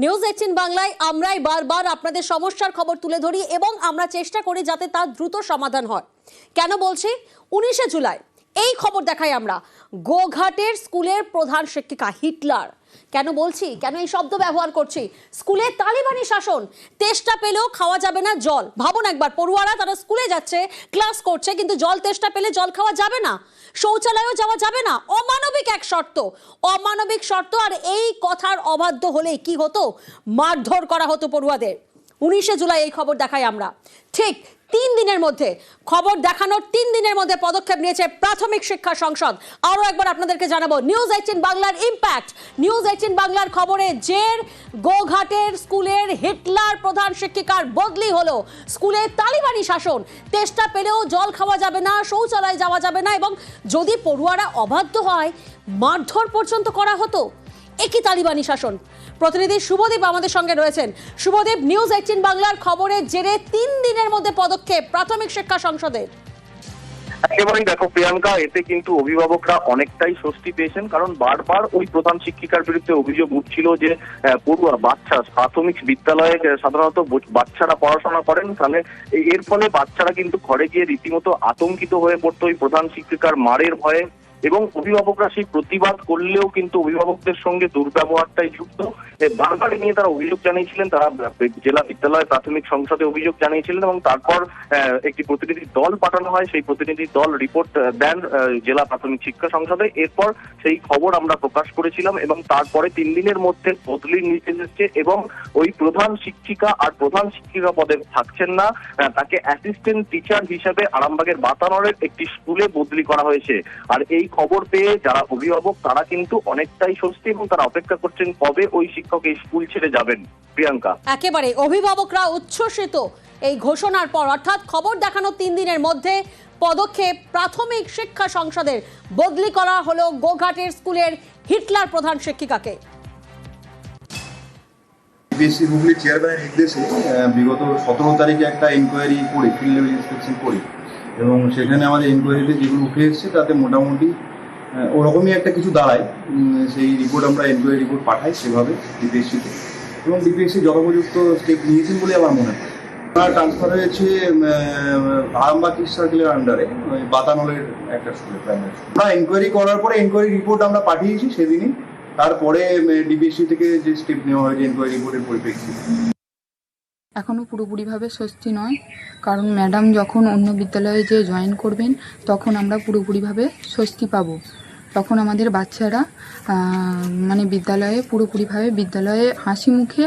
News eighteen বাংলায় আমরাই বারবার আপনাদের সমস্যার খবর তুলে ধরি এবং আমরা চেষ্টা করি যাতে তার দ্রুত সমাধান হয়। কেন বলছি? উনিশে জুলাই, এই খবর দেখাই আমরা। গোঘাটের স্কুলের প্রধান শিক্ষিকা হিটলার কেন বলছি? কেন এই শব্দ ব্যবহার করছি? স্কুলে তালিবানি শাসন। তেষ্টা পেলেও খাওয়া যাবে না জল। ভাবুন একবার, পড়ুয়ারা তারা স্কুলে যাচ্ছে, ক্লাস করছে, কিন্তু জল তেষ্টা পেলে জল খাওয়া যাবে না। শৌচালয়েও যাওয়া যাবে না। অমানবিক এক শর্ত। অমানবিক শর্ত আর এই কথার অবাধ্য হলে কি হতো? মারধর করা হতো পড়ুয়াদের। উনিশে জুলাই এই খবর দেখাই আমরা। ঠিক তিন দিনের মধ্যে খবর দেখানোর তিন দিনের মধ্যে পদক্ষেপ নিয়েছে প্রাথমিক শিক্ষা সংসদ। আরও একবার আপনাদেরকে জানাব নিউজ এইটিন বাংলার ইম্প্যাক্ট নিউজ এইটিন বাংলার খবরে জের, গোঘাটের স্কুলের হিটলার প্রধান শিক্ষিকার বদলি হলো। স্কুলে তালিবানি শাসন, তেষ্টা পেলেও জল খাওয়া যাবে না, শৌচালয় যাওয়া যাবে না এবং যদি পড়ুয়ারা অবাধ্য হয়, মারধর পর্যন্ত করা হতো। একই তালিবানি শাসন। প্রতিনিধি শুভদীপ আমাদের সঙ্গে রয়েছেন। শুভদীপ নিউজ এইটিন বাংলার খবরের জেরে তিন দিনের মধ্যে পদক্ষেপ প্রাথমিক শিক্ষা সংসদের। একেবারেই দেখো প্রিয়াঙ্কা, এতে কিন্তু অভিভাবকরা অনেকটাই স্বস্তি পেয়েছেন, কারণ বারবার ওই প্রধান শিক্ষিকার বিরুদ্ধে অভিযোগ উঠছিল যে পড়ুয়া বাচ্চা প্রাথমিক বিদ্যালয়ে সাধারণত বাচ্চারা পড়াশোনা করেন, তাহলে এর ফলে বাচ্চারা কিন্তু ঘরে গিয়ে রীতিমতো আতঙ্কিত হয়ে পড়তো। ওই প্রধান শিক্ষিকার মারের ভয়ে এবং অভিভাবকরা সেই প্রতিবাদ করলেও কিন্তু অভিভাবকদের সঙ্গে দুর্ব্যবহারটাই যুক্ত। বারবার নিয়ে তারা অভিযোগ জানিয়েছিলেন, তারা জেলা বিদ্যালয় প্রাথমিক সংসদে অভিযোগ জানিয়েছিলেন এবং তারপর একটি প্রতিনিধি দল পাঠানো হয়। সেই প্রতিনিধি দল রিপোর্ট দেন জেলা প্রাথমিক শিক্ষা সংসদে। এরপর সেই খবর আমরা প্রকাশ করেছিলাম এবং তারপরে তিন দিনের মধ্যে বদলির নির্দেশ এসেছে এবং ওই প্রধান শিক্ষিকা আর প্রধান শিক্ষিকা পদে থাকছেন না। তাকে অ্যাসিস্ট্যান্ট টিচার হিসেবে আরামবাগের বাতানরের একটি স্কুলে বদলি করা হয়েছে। আর এই খবর পেয়ে যারা অভিভাবক তারা কিন্তু অনেকটাই স্বস্তি এবং তারা অপেক্ষা করছেন কবে ওই শিক্ষক এই স্কুল ছেড়ে যাবেন। প্রিয়াঙ্কা। একেবারে অভিভাবকরা উচ্ছ্বসিত এই ঘোষণার পর অর্থাৎ খবর দেখানোর তিন দিনের মধ্যে পদক্ষেপ প্রাথমিক শিক্ষা সংসদের বদলি করা হলো গোঘাটের স্কুলের হিটলার প্রধান শিক্ষিকাকে। বিএসসি হুগলি চেয়ারম্যানের নির্দেশে বিগত সতেরো তারিখে একটা এনকোয়ারি করি ফিল্ড লেভেল ইন্সপেকশন করি এবং সেখানে আমাদের এনকোয়ারিতে যেগুলো উঠে এসেছে, তাতে মোটামুটি ওরকমই একটা কিছু দাঁড়ায়। সেই রিপোর্ট আমরা এনকোয়ারি রিপোর্ট পাঠাই সেভাবে ডিপিএসসিতে এবং ডিপিএসসি যথোপযুক্ত স্টেপ নিয়েছেন বলে আমার মনে হয়। ওনার ট্রান্সফার হয়েছে আরামবাগ সার্কেলের আন্ডারে বাতানলের একটা স্কুলে প্রাইমারি আমরা এনকোয়ারি করার পরে এনকোয়ারি রিপোর্ট আমরা পাঠিয়েছি সেদিনই। তারপরে ডিবিএসসি থেকে যে স্টেপ নেওয়া হয়েছে এনকোয়ারি রিপোর্টের পরিপ্রেক্ষিতে। এখনও পুরোপুরিভাবে স্বস্তি নয়। কারণ ম্যাডাম যখন অন্য বিদ্যালয়ে যে জয়েন করবেন, তখন আমরা পুরোপুরিভাবে স্বস্তি পাব। তখন আমাদের বাচ্চারা মানে বিদ্যালয়ে, পুরোপুরিভাবে বিদ্যালয়ে হাসি মুখে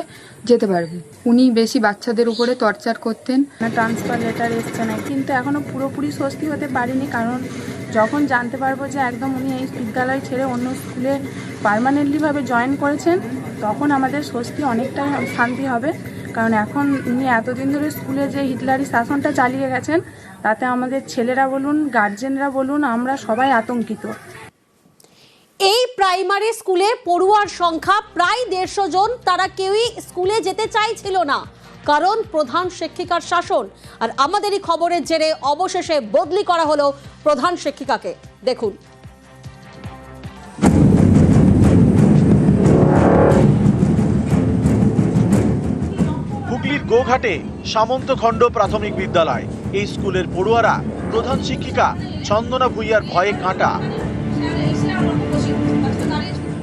যেতে পারবে। উনি বেশি বাচ্চাদের উপরে টর্চার করতেন। ট্রান্সফার লেটার এসছে না, কিন্তু এখনও পুরোপুরি স্বস্তি হতে পারিনি। কারণ যখন জানতে পারব যে একদম উনি এই বিদ্যালয় ছেড়ে অন্য স্কুলে পার্মানেন্টলিভাবে জয়েন করেছেন, তখন আমাদের স্বস্তি অনেকটা শান্তি হবে। কারণ এখন উনি এতদিন ধরে স্কুলে যে হিটলারি শাসনটা চালিয়ে গেছেন, তাতে আমাদের ছেলেরা বলুন গার্জেনরা বলুন, আমরা সবাই আতঙ্কিত। এই প্রাইমারি স্কুলে পড়ুয়ার সংখ্যা প্রায় দেড়শো জন, তারা কেউই স্কুলে যেতে চাইছিল না। কারণ প্রধান শিক্ষিকার শাসন, আর আমাদেরই খবরের জেরে অবশেষে বদলি করা হলো প্রধান শিক্ষিকাকে। দেখুন। হুগলির গোঘাটে সামন্তখণ্ড প্রাথমিক বিদ্যালয়। এই স্কুলের পড়ুয়ারা প্রধান শিক্ষিকা চন্দনা ভুইয়ার ভয়ে কাঁটা।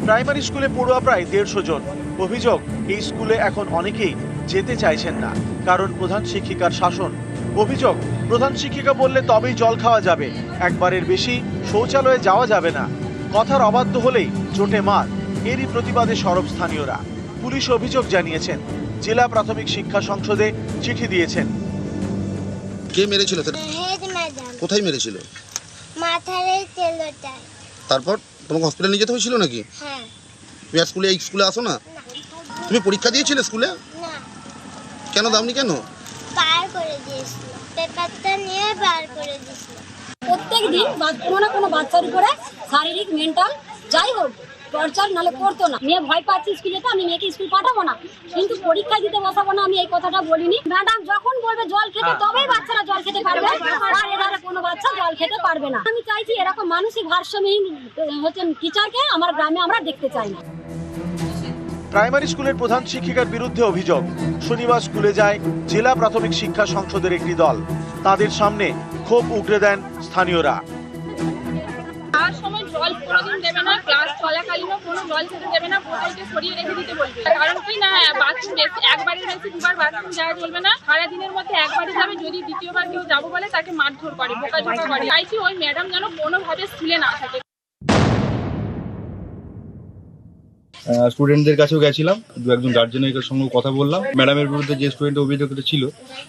প্রাইমারি স্কুলে পড়ুয়া প্রায় দেড়শো জন। অভিযোগ, এই স্কুলে এখন অনেকেই যেতে চাইছেন না, কারণ প্রধান শিক্ষিকার শাসন। অভিযোগ, প্রধান শিক্ষিকা বললে তবেই জল খাওয়া যাবে, একবারের বেশি শৌচালয়ে যাওয়া যাবে না। কথার অবাধ্য হলেই চোটে মার, এরই প্রতিবাদে সরব স্থানীয়রা। পুলিশ অভিযোগ জানিয়েছেন জেলা প্রাথমিক শিক্ষা সংসদে চিঠি দিয়েছেন। কে মেরেছিল তোর হেড ম্যাডাম। কোথায় মেরেছিল? মাথার এই তেলোটায় তারপর তোমাকে হসপিটালে নিয়ে যেতে হয়েছিল নাকি? হ্যাঁ। তুমি আর স্কুলে এই স্কুলে আসো না? তুমি পরীক্ষা দিয়েছিলে স্কুলে? না। কেন দাওনি কেন? বার করে দিয়েছিল। পেপারটা নিয়ে বার করে দিয়েছিল। প্রত্যেক দিন কোনো না কোনো বাচ্চার উপরে শারীরিক মেন্টাল যাই হোক টর্চার নালে করতো না। মেয়ে ভয় পাচ্ছে স্কুলে তো আমি মেয়েকে স্কুল পাঠাবো না। কিন্তু পরীক্ষা দিতে বসাবো না আমি এই কথাটা বলিনি। ম্যাডাম যখন বলবে জল খেতে তবেই বাচ্চারা জল খেতে পারবে। আর এধারে কোনো বাচ্চা জল খেতে পারবে না। আমি চাইছি এরকম মানসিক ভারসাম্যহীন হচ্ছেন টিচারকে আমার গ্রামে আমরা দেখতে চাই না। প্রাইমারি স্কুলের প্রধান শিক্ষিকার বিরুদ্ধে অভিযোগ। শনিবার স্কুলে যায় জেলা প্রাথমিক শিক্ষা সংসদের একটি দল। তাদের সামনে ক্ষোভ উগরে দেন স্থানীয়রা। আর সময় জল দেবে না ক্লাস চলাকালীনও কোনো জল খেতে দেবে না বোতলকে সরিয়ে রেখে দিতে বলবে। কারণ কি না বাথরুম বেশি একবারের বেশি দুবার বাথরুম যাওয়া চলবে না। সারা দিনের মধ্যে একবারই যাবে, যদি দ্বিতীয়বার কেউ যাব বলে তাকে মারধর করে বোকাঝোকা করে। চাইছি ওই ম্যাডাম যেন কোনোভাবে স্কুলে না থাকে। স্টুডেন্টদের কাছেও গেছিলাম। দু একজন গার্জেনের সঙ্গে কথা বললাম। ম্যাডামের বিরুদ্ধে যে স্টুডেন্ট অভিযোগটা ছিল,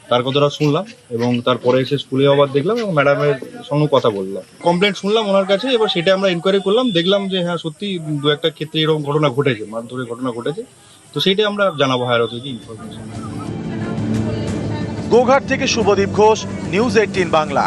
তার কথাটা শুনলাম এবং তারপরে এসে স্কুলে আবার দেখলাম এবং ম্যাডামের সঙ্গে কথা বললাম। কমপ্লেন শুনলাম ওনার কাছে, এবার সেটা আমরা ইনকোয়ারি করলাম, দেখলাম যে হ্যাঁ সত্যি দু একটা ক্ষেত্রে এরকম ঘটনা ঘটেছে, মারধরের ঘটনা ঘটেছে। তো সেইটাই আমরা জানাব হায়ার অথরিটি ইনফরমেশন গোঘাট থেকে শুভদীপ ঘোষ নিউজ এইটিন বাংলা।